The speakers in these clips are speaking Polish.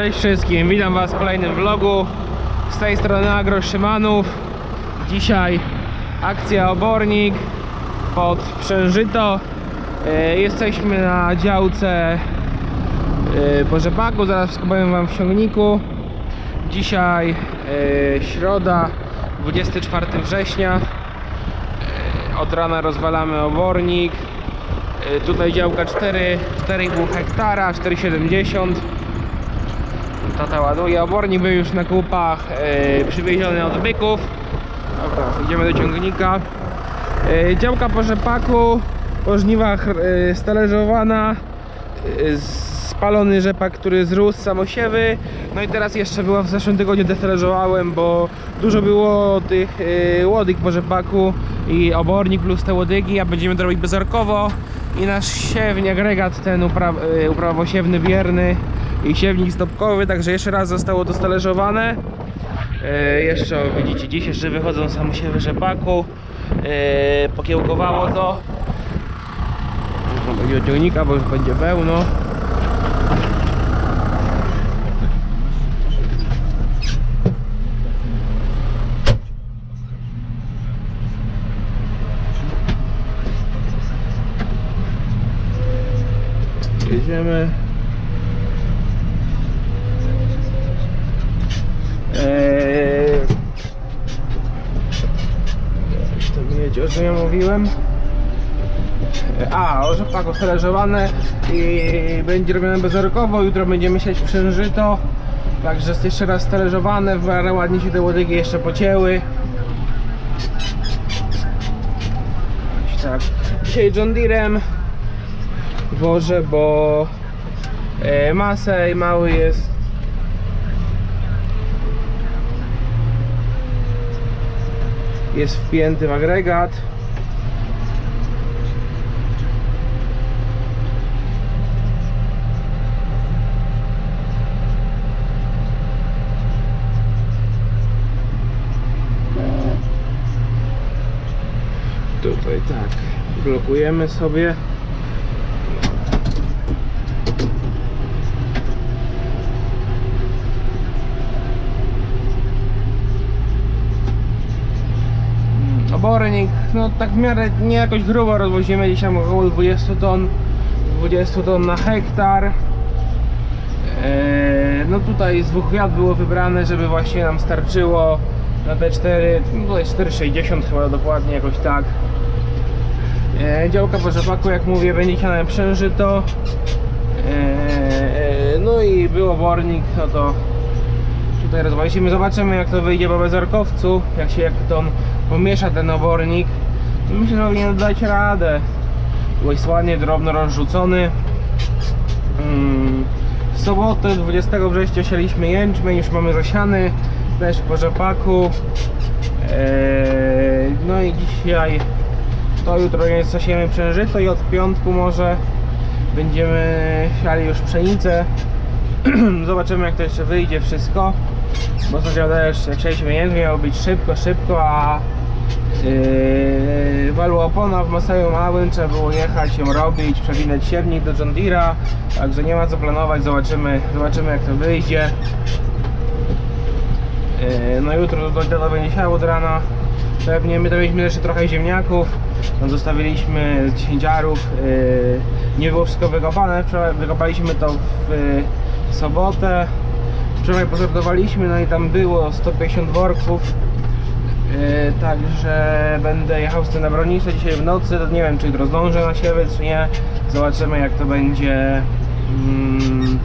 Cześć wszystkim, witam was w kolejnym vlogu. Z tej strony Agro Szymanów. Dzisiaj akcja obornik pod Przężyto. E, Jesteśmy na działce e, po rzepaku, zaraz wszystko wam w ciągniku. Dzisiaj e, środa 24 września. E, Od rana rozwalamy obornik. E, Tutaj działka 4, 4,5 hektara, 4,70 Tata ładuje obornik, był już na kupach e, przywieziony od byków. Dobra, idziemy do ciągnika. E, działka po rzepaku, po żniwach e, stależowana. E, spalony rzepak, który zrósł samosiewy. No i teraz jeszcze była w zeszłym tygodniu detależowałem, bo dużo było tych e, łodyg po rzepaku i obornik plus te łodygi, a będziemy to robić bezorkowo. I nasz siewnik, agregat ten upraw, e, uprawosiewny bierny i siewnik stopkowy, także jeszcze raz zostało to stależowane. E, jeszcze widzicie, dziś jeszcze wychodzą samosiewy rzepaku. E, pokiełkowało to. Będzie od ciągnika, bo już będzie pełno. Jedziemy. Eee... Wiecie, o czym ja mówiłem. A, o rzepaku stależowane i będzie robione bezorkowo. Jutro będziemy siać przężyto. Także jest jeszcze raz stależowane. W miarę ładnie się te łodygi jeszcze pocięły. Tak. Dzisiaj John Deerem wożę, bo e, masę mały jest jest wpięty w agregat. Tutaj tak blokujemy sobie obornik, no tak w miarę nie jakoś grubo rozwozimy, tam około 20 ton 20 ton na hektar. Eee, no tutaj z dwóch wiat było wybrane, żeby właśnie nam starczyło na te 4, no tutaj 4,60 chyba dokładnie jakoś tak. Eee, działka po rzepaku jak mówię będzie siane przężyto eee, no i był obornik, no to tutaj rozwaliliśmy, zobaczymy jak to wyjdzie po bezorkowcu, jak się jak to on pomiesza ten obornik myślę, że powinien dać radę. Był jest ładnie drobno rozrzucony. Mm, w sobotę 20 września sialiśmy jęczmień, już mamy zasiany też po rzepaku. Eee, no i dzisiaj to jutro jest zasiemy przężyto i od piątku może będziemy siali już pszenicę. Zobaczymy jak to jeszcze wyjdzie wszystko bo sądzia też jak sialiśmy jęczmień miało być szybko, szybko, a Yy, walła opona w Maseju Małym, trzeba było jechać, ją robić, przewinąć siewnik do John Deere'a, także nie ma co planować, zobaczymy, zobaczymy jak to wyjdzie. Yy, no jutro do to będzie siało od rana, pewnie my to mieliśmy jeszcze trochę ziemniaków, no zostawiliśmy z 10 arów, yy, nie było wszystko wykopane, wykopaliśmy to w yy, sobotę, wczoraj posortowaliśmy, no i tam było 150 worków, Yy, Także będę jechał z tym na bronicze dzisiaj w nocy. Nie wiem, czy jutro zdążę na siewy, czy nie. Zobaczymy, jak to będzie. mm,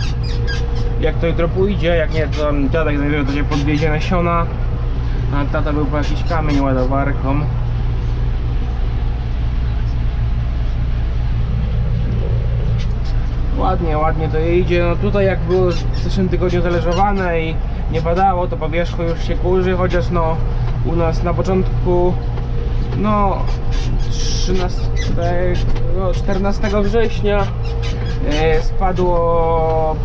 Jak to jutro pójdzie. Jak nie, to dziadek znajdzie to się podwiezie nasiona. A tata był po jakiś kamień ładowarką. Ładnie, ładnie to idzie. No tutaj jak było w zeszłym tygodniu zależowane i nie padało, to po wierzchu już się kurzy, chociaż no u nas na początku no 13, no, 14 września e, spadło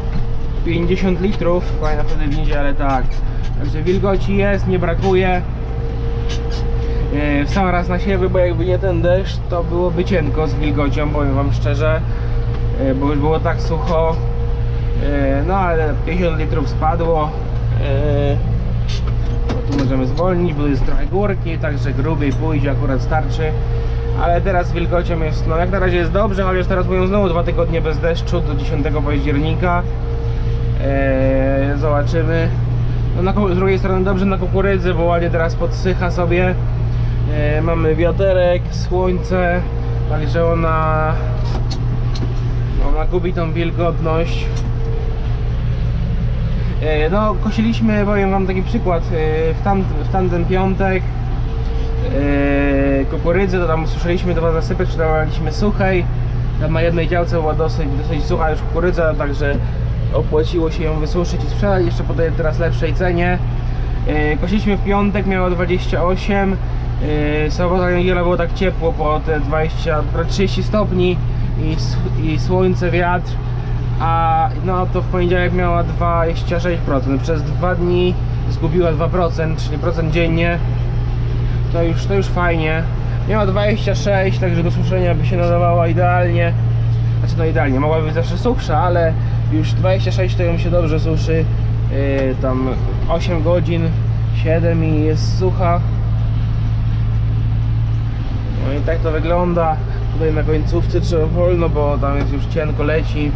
50 litrów, fajna wtedy w niedzielę, tak. Także wilgoci jest, nie brakuje. E, w sam raz na siewy, bo jakby nie ten deszcz, to byłoby cienko z wilgocią, powiem wam szczerze, bo już było tak sucho. E, No ale 50 litrów spadło. E, tu możemy zwolnić, bo jest trochę górki, także grubiej pójdzie, akurat starczy. Ale teraz wilgocią jest, no jak na razie jest dobrze, chociaż teraz mówią znowu dwa tygodnie bez deszczu do 10 października. Zobaczymy. No na, z drugiej strony dobrze na kukurydzy, bo ładnie teraz podsycha sobie. Mamy wiaterek, słońce, także ona, ona gubi tą wilgotność. E, No, kosiliśmy, powiem wam taki przykład, e, w, tam, w tamten piątek e, kukurydzę, to tam suszyliśmy dwa zasypy, sprzedawaliśmy suchej. Tam na jednej działce była dosyć, dosyć sucha już kukurydza, także opłaciło się ją wysuszyć i sprzedać, jeszcze podaję teraz lepszej cenie. Kosiliśmy w piątek, miało 28, e, sobota i niedziela było tak ciepło, po te 20, prawie 30 stopni i, i słońce, wiatr a no to w poniedziałek miała 26%. Przez dwa dni zgubiła 2%, czyli procent dziennie. To już, to już fajnie. Miała 26, także do suszenia by się nadawała idealnie. Znaczy no idealnie, mogłaby być zawsze suchsza, ale już 26 to ją się dobrze suszy. Yy, tam 8 godzin, 7 i jest sucha. No i tak to wygląda. Tutaj na końcówce trzeba wolno, bo tam jest już cienko leci.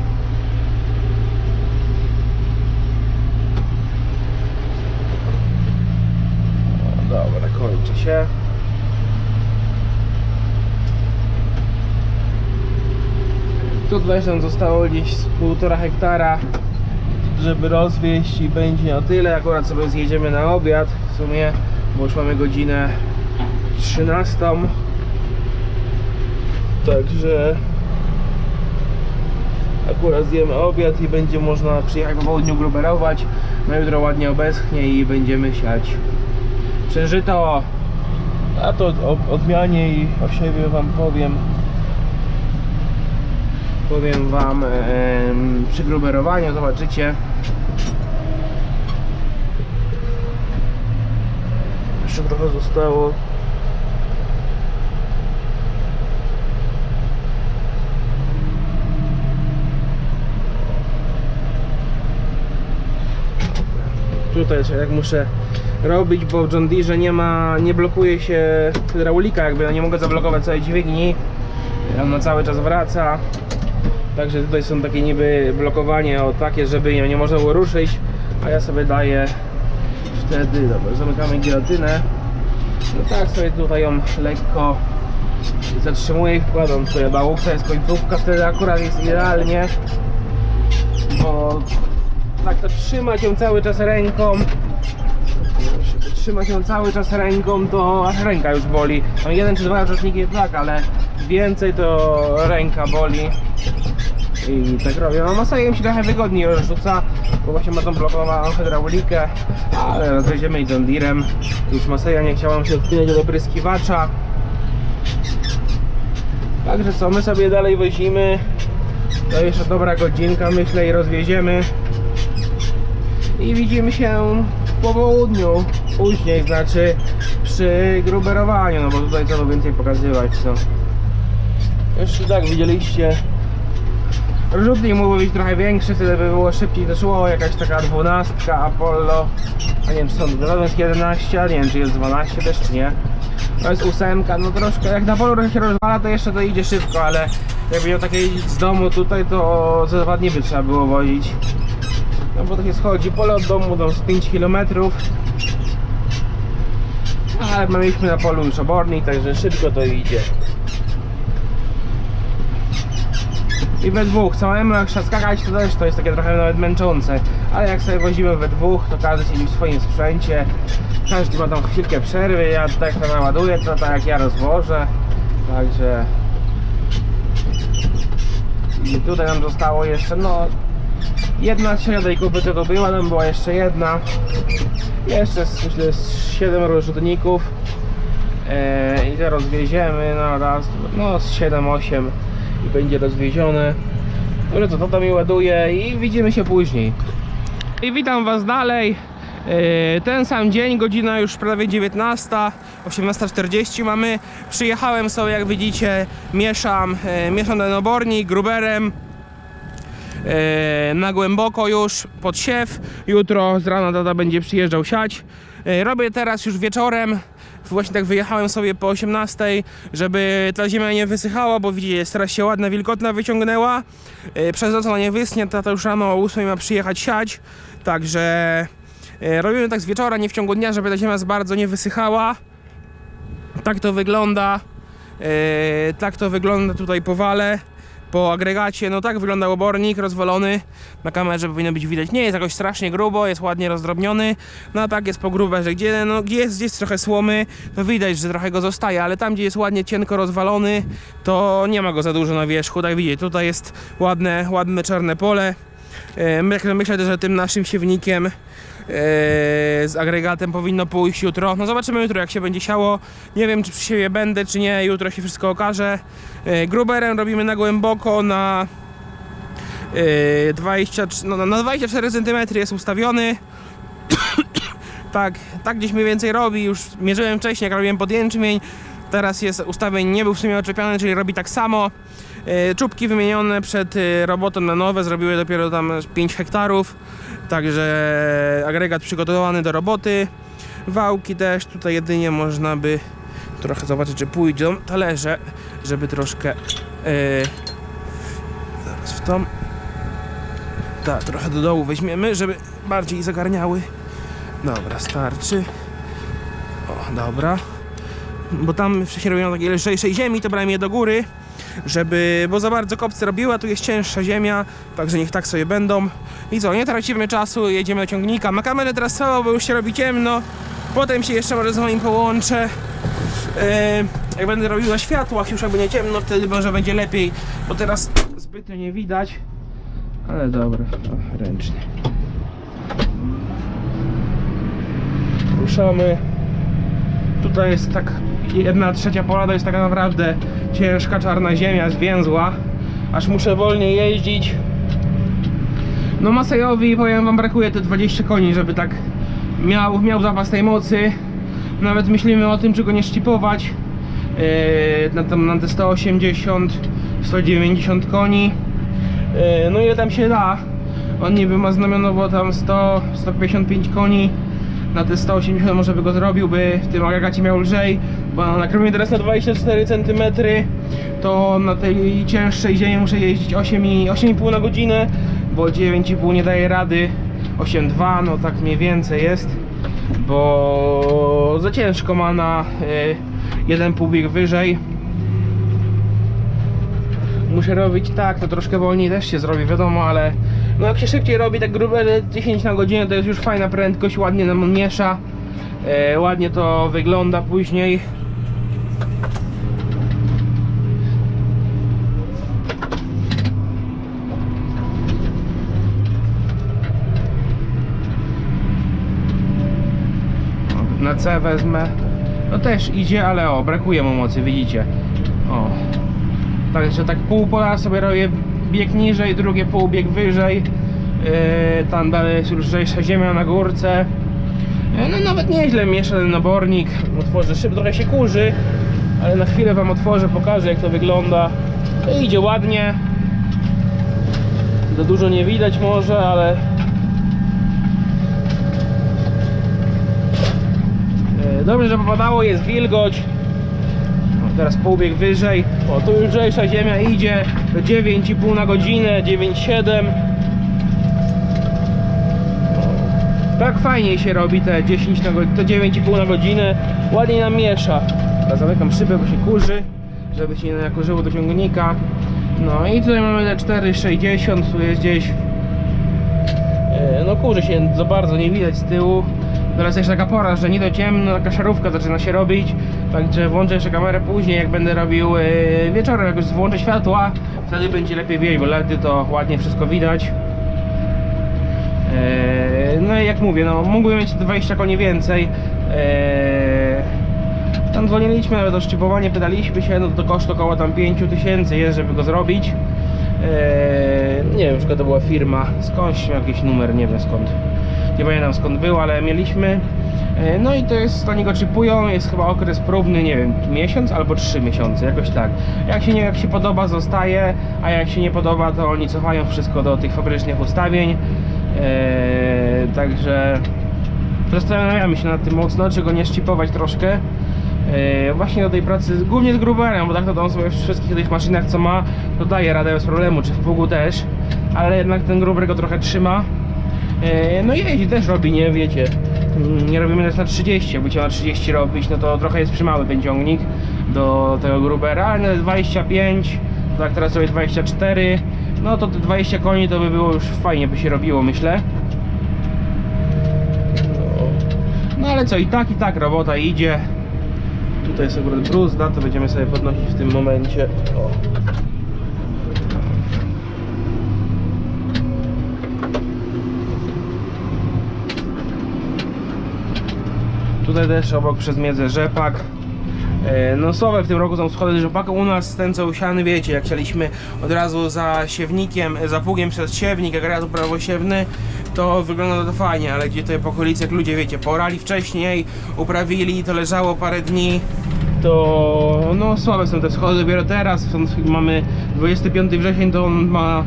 O, Dobra, kończy się. Tutaj tam zostało gdzieś z półtora hektara, żeby rozwieść i będzie na tyle. Akurat sobie zjedziemy na obiad w sumie, bo już mamy godzinę 13. Także akurat zjemy obiad i będzie można przyjechać po południu gruberować. Na jutro ładnie obeschnie i będziemy siać przeżyto. A to o odmianie i o siebie wam powiem. Powiem wam przy gruberowaniu, zobaczycie. Jeszcze trochę zostało. Tutaj jak muszę robić, bo w John Deere nie ma, nie blokuje się hydraulika jakby, ja nie mogę zablokować całej dźwigni. Ona cały czas wraca. Także tutaj są takie niby blokowanie o takie, żeby nie można było ruszyć. A ja sobie daję wtedy, dobra, zamykamy gilotynę no tak sobie tutaj ją lekko zatrzymuję i wkładam bałuk, to jest końcówka, wtedy akurat jest idealnie bo tak to trzymać ją cały czas ręką trzymać ją cały czas ręką to aż ręka już boli tam jeden czy dwa roczniki tak, ale więcej to ręka boli i tak robię. No Masajem się trochę wygodniej rozrzuca, bo właśnie ma tą blokowaną hydraulikę, ale rozjedziemy i John Deerem. Już Maseja nie chciałam się odpinać do opryskiwacza. Także co, my sobie dalej wozimy. To jeszcze dobra godzinka myślę i rozwieziemy. I widzimy się po południu. Później, znaczy przy gruberowaniu, no bo tutaj co więcej pokazywać, co. Jeszcze tak widzieliście Rzutnik mógłby być trochę większy, wtedy by było szybciej doszło, jakaś taka dwunastka Apollo, a nie wiem czy są, no jest 11, a nie wiem czy jest 12 też czy nie. To jest ósemka, no troszkę, jak na polu trochę się rozwala to jeszcze to idzie szybko, ale jakby miał takie jeździć z domu tutaj to za dwa dni by trzeba było wozić. No bo tak się schodzi, pole od domu do z 5 km. Ale mieliśmy na polu już obornik, także szybko to idzie. I we dwóch, samemu jak trzeba skakać to też to jest takie trochę nawet męczące Ale jak sobie wozimy we dwóch, to każdy siedzi w swoim sprzęcie Każdy ma tam chwilkę przerwy, ja tak to naładuję, to tak jak ja rozwożę Także... I tutaj nam zostało jeszcze, no... Jedna trzecia kupy to była, tam była jeszcze jedna Jeszcze z, myślę z 7 rozrzutników Eee, I zaraz wieziemy no raz, no z 7-8 i będzie rozwiezione. Dobrze, to tata mi ładuje i widzimy się później. I witam Was dalej. Yy, Ten sam dzień, godzina już prawie 19, 18.40 mamy. Przyjechałem sobie, jak widzicie, mieszam, yy, mieszam ten obornik gruberem. E, na głęboko już pod siew. Jutro z rana tata będzie przyjeżdżał siać. E, robię teraz już wieczorem. Właśnie tak wyjechałem sobie po 18, żeby ta ziemia nie wysychała, bo widzicie, teraz się ładna, wilgotna wyciągnęła. E, Przez noc ona nie wysnie, tata już rano o 8 ma przyjechać siać. Także robimy tak z wieczora, nie w ciągu dnia, żeby ta ziemia bardzo nie wysychała. Tak to wygląda. Tak to wygląda tutaj po wale, po agregacie. No tak wygląda obornik rozwalony. Na kamerze powinno być widać. Nie jest jakoś strasznie grubo, jest ładnie rozdrobniony. No a tak jest po grube, że gdzie, no, jest gdzieś trochę słomy, to widać, że trochę go zostaje, ale tam gdzie jest ładnie cienko rozwalony, to nie ma go za dużo na wierzchu. Tak widzicie, tutaj jest ładne, ładne czarne pole. E, Myślę, myślę, że tym naszym siewnikiem e, z agregatem powinno pójść jutro. No zobaczymy jutro jak się będzie siało. Nie wiem czy przy siebie będę czy nie, jutro się wszystko okaże. E, Gruberem robimy na głęboko na e, 20, no, na 24 cm jest ustawiony. tak, tak gdzieś mniej więcej robi. Już mierzyłem wcześniej jak robiłem pod jęczmień. Teraz jest ustawień nie był w sumie oczepiony, czyli robi tak samo. E, Czubki wymienione przed robotą na nowe zrobiły dopiero tam 5 hektarów. Także agregat przygotowany do roboty. Wałki też tutaj jedynie można by trochę zobaczyć, czy pójdą talerze, żeby troszkę. e, zaraz w tą. Tak, trochę do dołu weźmiemy, żeby bardziej zagarniały. Dobra, starczy. O, dobra. Bo tam wcześniej robiłem takiej lżejszej ziemi, to brałem je do góry, żeby, bo za bardzo kopce robiła, tu jest cięższa ziemia, także niech tak sobie będą. I co, nie tracimy czasu, jedziemy do ciągnika. Ma kamerę teraz całą, bo już się robi ciemno. Potem się jeszcze może z wami połączę. E, jak będę robił na światłach, już jakby nie ciemno, wtedy może będzie lepiej, bo teraz zbytnio nie widać. Ale dobra, o, ręcznie. Ruszamy. Tutaj jest tak jedna trzecia pola to jest taka naprawdę ciężka czarna ziemia, zwięzła. Aż muszę wolniej jeździć. No Masejowi powiem wam brakuje te 20 koni, żeby tak miał, miał zapas tej mocy. Nawet myślimy o tym, czy go nie szczypować. Yy, na, tam, na te 180, 190 koni. Yy, no ile tam się da. On niby ma znamionowo tam 100, 155 koni na te 180 może by go zrobił, by w tym agregacie miał lżej, bo nakryłem teraz na 24 cm, to na tej cięższej ziemi muszę jeździć 8,5 na godzinę, bo 9,5 nie daje rady, 8,2 no tak mniej więcej jest, bo za ciężko ma na y, jeden półbieg wyżej. Muszę robić tak, to troszkę wolniej też się zrobi, wiadomo, ale no jak się szybciej robi tak grube 10 na godzinę to jest już fajna prędkość, ładnie nam miesza, e, ładnie to wygląda później. O, Na C wezmę. No też idzie, ale o, brakuje mu mocy, widzicie. O. Także tak pół pola sobie robię bieg niżej, drugie pół bieg wyżej. Yy, tam dalej jest lżejsza ziemia na górce. Yy, no nawet nieźle miesza ten obornik. Otworzę szyb, trochę się kurzy, ale na chwilę wam otworzę, pokażę jak to wygląda. Idzie ładnie. Za dużo nie widać może, ale Yy, Dobrze, że popadało, jest wilgoć. O, teraz półbieg wyżej. O, tu lżejsza ziemia idzie. To 9,5 na godzinę, 9,7. Tak fajnie się robi te 10 na godzinę, to 9,5 na godzinę. Ładnie nam miesza. Teraz zamykam szybę, bo się kurzy, żeby się nie nakurzyło do ciągnika. No i tutaj mamy te 4,60, tu jest gdzieś E, No kurzy się za bardzo nie widać z tyłu. Teraz jeszcze taka pora, że nie do ciemno, taka szarówka zaczyna się robić. Także włączę jeszcze kamerę później, jak będę robił e, wieczorem, jak już włączę światła, wtedy będzie lepiej wiedzieć, bo LEDy to ładnie wszystko widać. E, No i jak mówię, no mógłbym mieć 20 koni więcej. E, Tam dzwoniliśmy, nawet o szczypowanie pytaliśmy się, no to koszt około tam 5000 jest, żeby go zrobić. Eee, nie wiem, czy to była firma, skądś jakiś numer, nie wiem skąd. Nie pamiętam skąd był, ale mieliśmy. E, No i to jest, oni go chipują, jest chyba okres próbny, nie wiem, miesiąc albo trzy miesiące, jakoś tak. Jak się nie, jak się podoba, zostaje, a jak się nie podoba, to oni cofają wszystko do tych fabrycznych ustawień. E, także zastanawiamy się nad tym mocno, czy go nie szczypować troszkę. E, właśnie do tej pracy, głównie z Gruberem, bo tak to on sobie w wszystkich tych maszynach co ma, to daje radę bez problemu, czy w pługu też, ale jednak ten Gruber go trochę trzyma. E, No jeździ też robi, nie wiecie. Mm, Nie robimy też na 30, jakby chciał na 30 robić, no to trochę jest przymały ten ciągnik do tego Grubera, ale na 25, to tak teraz sobie 24, no to te 20 koni to by było już fajnie by się robiło, myślę. No ale co, i tak, i tak robota idzie. Tutaj jest akurat bruzda, to będziemy sobie podnosić w tym momencie. O. Tutaj też obok przez miedzę rzepak. E, No słowe w tym roku są schody rzepaku. U nas ten co usiany, wiecie, jak chcieliśmy od razu za siewnikiem, za pługiem przez siewnik, jak razu prawosiewny, to wygląda to fajnie, ale gdzie tutaj po okolicy, jak ludzie, wiecie, porali wcześniej, uprawili, to leżało parę dni, to no słabe są te schody. Dopiero teraz mamy 25 wrzesień, to on ma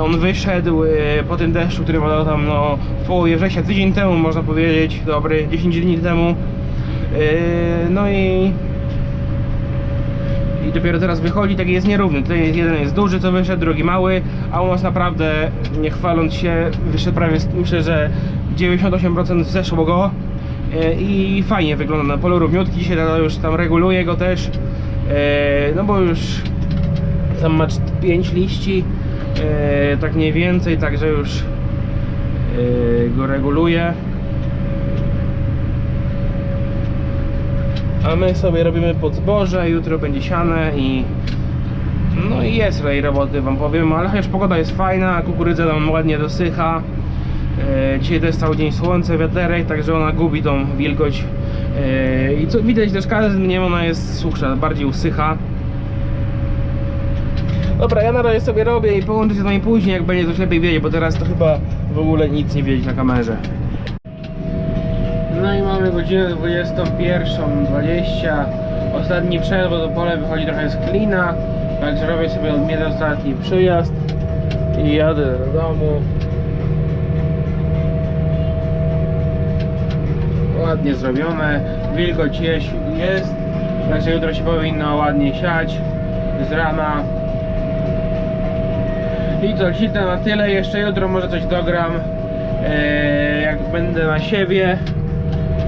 on wyszedł e, po tym deszczu, który padał tam no, w połowie września, tydzień temu można powiedzieć, dobry, 10 dni temu. E, No i i dopiero teraz wychodzi, taki jest nierówny. Tutaj jest, jeden jest duży, co wyszedł, drugi mały, a u nas naprawdę, nie chwaląc się, wyszedł prawie, myślę, że 98% zeszło go i fajnie wygląda na polu równiutki. Dzisiaj już tam reguluje go też, e, no bo już tam ma 5 liści, e, tak mniej więcej, także już e, go reguluje. A my sobie robimy pod zboże, jutro będzie siane i no i jest tej roboty wam powiem, ale chociaż pogoda jest fajna, kukurydza nam ładnie dosycha. E, dzisiaj jest cały dzień słońce, wiaterek, także ona gubi tą wilgoć. E, I co widać też każdym dniem ona jest suchsza, bardziej usycha. Dobra, ja na razie sobie robię i połączę się z wami później, jak będzie coś lepiej wiedzieć, bo teraz to chyba w ogóle nic nie wiedzieć na kamerze. No i mamy godzinę 21.20 Ostatni przerw, bo to pole wychodzi trochę z klina Także robię sobie odmienny ostatni przyjazd I jadę do domu. Ładnie zrobione Wilgoć jest, jest Także jutro się powinno ładnie siać Z rana I co, dzisiaj to na tyle Jeszcze jutro może coś dogram Eee, Jak będę na siewie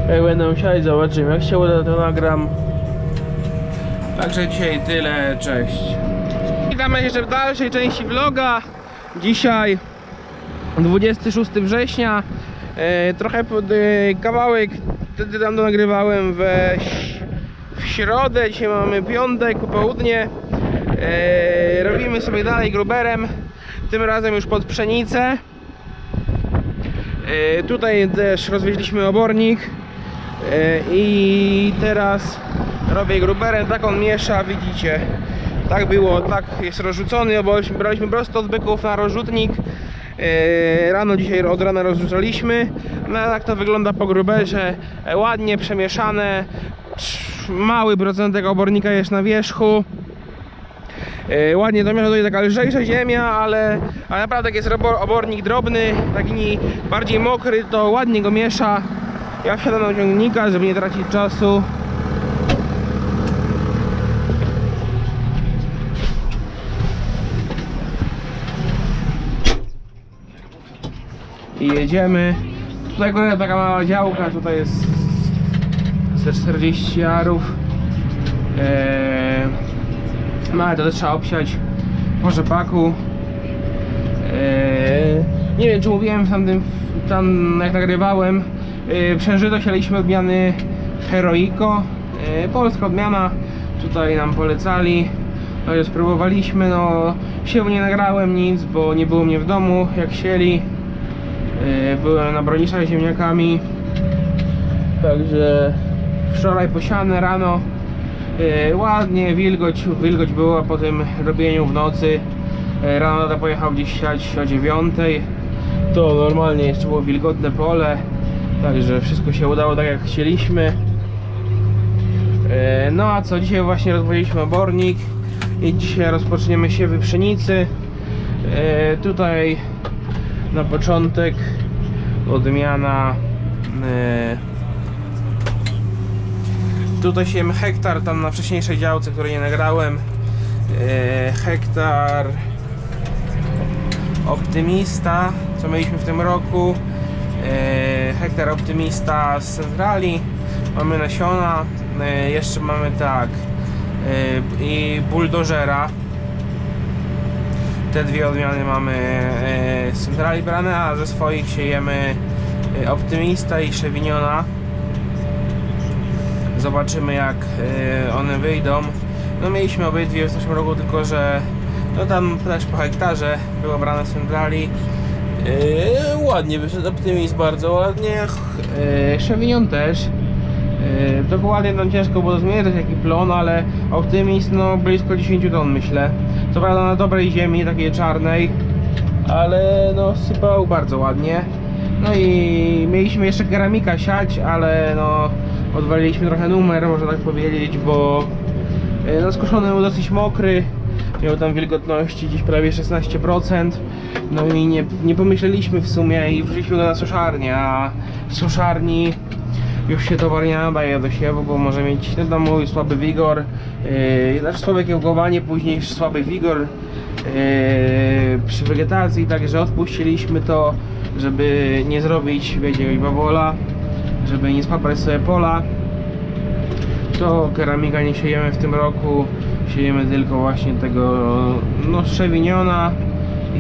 jak będę siać, zobaczymy. Jak się uda, to nagram. Także dzisiaj tyle, cześć. Witamy jeszcze w dalszej części vloga. Dzisiaj 26 września. E, trochę pod, e, kawałek wtedy tam to nagrywałem we, w środę. Dzisiaj mamy piątek, popołudnie. E, robimy sobie dalej gruberem. Tym razem już pod pszenicę. E, Tutaj też rozwieźliśmy obornik. E, i teraz robię gruberem, tak on miesza, widzicie. Tak było, tak jest rozrzucony, bo braliśmy prosto od byków na rozrzutnik. Rano dzisiaj od rana rozrzucaliśmy. No tak to wygląda po gruberze. Ładnie przemieszane. Mały procentek obornika jest na wierzchu ładnie to miesza tutaj taka lżejsza ziemia, ale, ale naprawdę jak jest obornik drobny, taki bardziej mokry, to ładnie go miesza. Ja wsiadam do ciągnika, żeby nie tracić czasu. I jedziemy. Tutaj akurat taka mała działka, tutaj jest ze 40 jarów. Eee, no ale to trzeba obsiać po rzepaku. Eee, nie wiem czy mówiłem w tamtym, tam jak nagrywałem, eee, przężyto odmiany Heroico. Eee, polska odmiana, tutaj nam polecali. No i spróbowaliśmy, no się nie nagrałem nic, bo nie było mnie w domu jak sieli. Eee, byłem na broniszach ziemniakami. Także wczoraj posiane rano ładnie, wilgoć, wilgoć była po tym robieniu w nocy. E, Rano tata pojechał gdzieś siać o 9. To normalnie jeszcze było wilgotne pole, także wszystko się udało tak jak chcieliśmy. E, No a co, dzisiaj właśnie rozwodziliśmy obornik i dzisiaj rozpoczniemy siewy pszenicy. E, Tutaj na początek odmiana e, Tutaj siejemy hektar, tam na wcześniejszej działce, której nie nagrałem. E, hektar Optymista, co mieliśmy w tym roku. E, hektar Optymista z centrali. Mamy nasiona, e, jeszcze mamy tak i buldożera. Te dwie odmiany mamy z centrali brane, a ze swoich siejemy Optymista i Chevignon Zobaczymy jak e, one wyjdą. No mieliśmy obydwie w zeszłym roku, tylko że no tam też po hektarze było brane z centrali. E, ładnie wyszedł Optymist, bardzo ładnie. E, Chevignon też. E, Dokładnie tam ciężko było zmierzyć jaki plon, ale Optymist no blisko 10 ton myślę. Co prawda na dobrej ziemi, takiej czarnej, ale no sypał bardzo ładnie. No i mieliśmy jeszcze keramika siać, ale no odwaliliśmy trochę numer, można tak powiedzieć, bo e, no skoszony był dosyć mokry. Miał tam wilgotności gdzieś prawie 16%. No i nie, nie pomyśleliśmy w sumie i wrzuciliśmy go na suszarnię, a w suszarni już się towar nie nadaje do siewu, bo może mieć no tam mój słaby wigor, yy, znaczy słabe kiełkowanie, później słaby wigor yy, przy wegetacji, także odpuściliśmy to, żeby nie zrobić, wiecie, bawola, żeby nie spapać sobie pola. To keramika nie siejemy w tym roku, siejemy tylko właśnie tego no Chevignona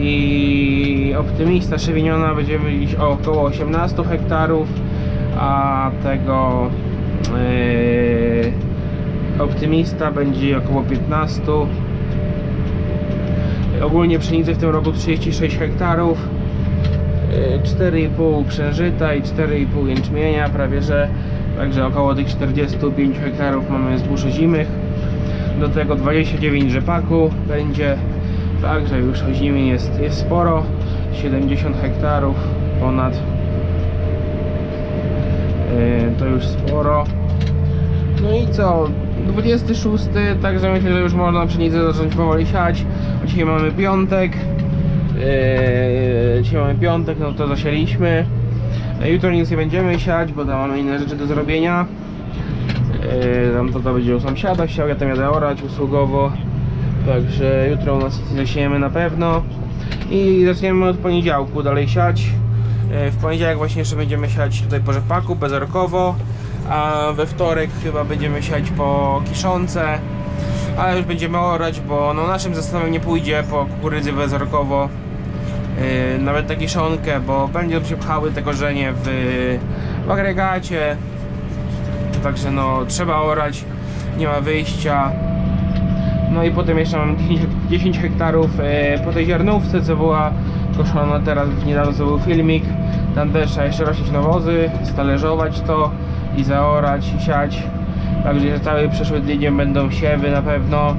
i Optymista Chevignona będziemy mieć około 18 hektarów, a tego yy, Optymista będzie około 15 ogólnie pszenicy w tym roku 36 hektarów 4,5 przężyta i 4,5 jęczmienia prawie że także około tych 45 hektarów mamy zbóż ozimych do tego 29 rzepaku będzie także już ozimi jest, jest sporo 70 hektarów ponad Yy, to już sporo. No i co? 26, także myślę, że już można pszenicę zacząć powoli siać. Dzisiaj mamy piątek. Yy, dzisiaj mamy piątek, no to zasialiśmy. Yy, Jutro nic nie będziemy siać, bo tam mamy inne rzeczy do zrobienia. Yy, Tam to, to będzie u sąsiada siał, ja tam jadę orać usługowo. Także jutro u nas zasiejemy na pewno. I zaczniemy od poniedziałku dalej siać. E, W poniedziałek właśnie jeszcze będziemy siać tutaj po rzepaku, bezorkowo, a we wtorek chyba będziemy siać po kiszonce, ale już będziemy orać, bo no naszym zestawem nie pójdzie po kukurydzy bezorkowo, nawet na kiszonkę, bo będzie się pchały te korzenie w, w agregacie, także no trzeba orać, nie ma wyjścia. No i potem jeszcze mam 10, 10 hektarów e, po tej ziarnówce, co była koszona teraz, niedawno to był filmik. Tam też trzeba jeszcze rościć nawozy, stalerzować to i zaorać i siać. Także cały przyszły tydzień będą siewy na pewno.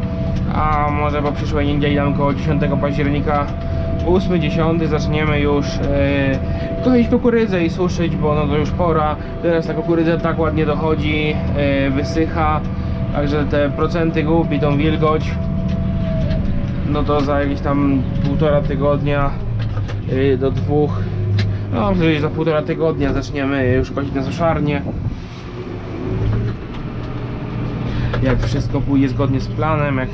A może po przyszłej niedzieli tam około 10 października 8-10 zaczniemy już e, kochać kukurydzę i suszyć, bo no to już pora. Teraz ta kukurydza tak ładnie dochodzi, e, wysycha. Także te procenty gubi tą wilgoć. No to za jakieś tam półtora tygodnia y, do dwóch. No, gdzieś za półtora tygodnia zaczniemy już chodzić na suszarnię. Jak wszystko pójdzie zgodnie z planem, jak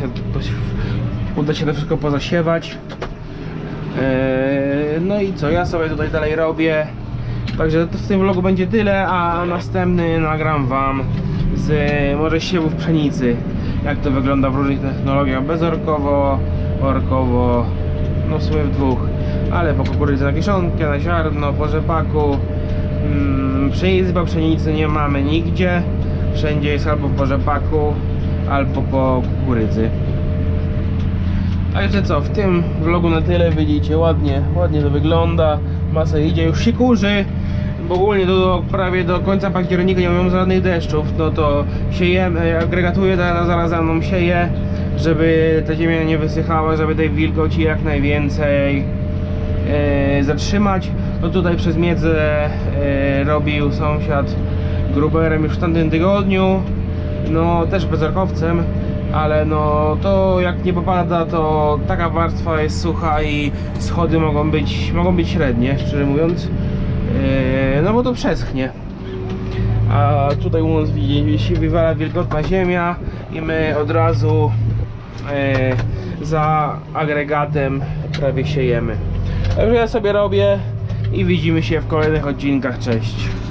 uda się to wszystko pozasiewać. Eee, No i co, ja sobie tutaj dalej robię. Także to w tym vlogu będzie tyle, a następny nagram wam z może siewów pszenicy. Jak to wygląda w różnych technologiach, bezorkowo, orkowo, no w sumie w dwóch. Ale po kukurydzy na kiszonkę, na ziarno, po rzepaku. Mm, pszenicy po pszenicy nie mamy nigdzie. Wszędzie jest albo po rzepaku, albo po kukurydzy. A jeszcze co, w tym vlogu na tyle widzicie, ładnie, ładnie to wygląda, masa idzie, już się kurzy, bo ogólnie do, prawie do końca października nie mamy żadnych deszczów, no to siejemy, agregatuję teraz zaraz za mną sieję, żeby ta ziemia nie wysychała, żeby tej wilgoci jak najwięcej e, zatrzymać. No tutaj przez miedzę e, robił sąsiad gruberem już w tamtym tygodniu. No też bezorkowcem, ale no to jak nie popada, to taka warstwa jest sucha i schody mogą być, mogą być średnie, szczerze mówiąc. E, no bo to przeschnie. A tutaj u nas się wywala wilgotna ziemia i my od razu e, za agregatem prawie siejemy. Także ja sobie robię i widzimy się w kolejnych odcinkach. Cześć.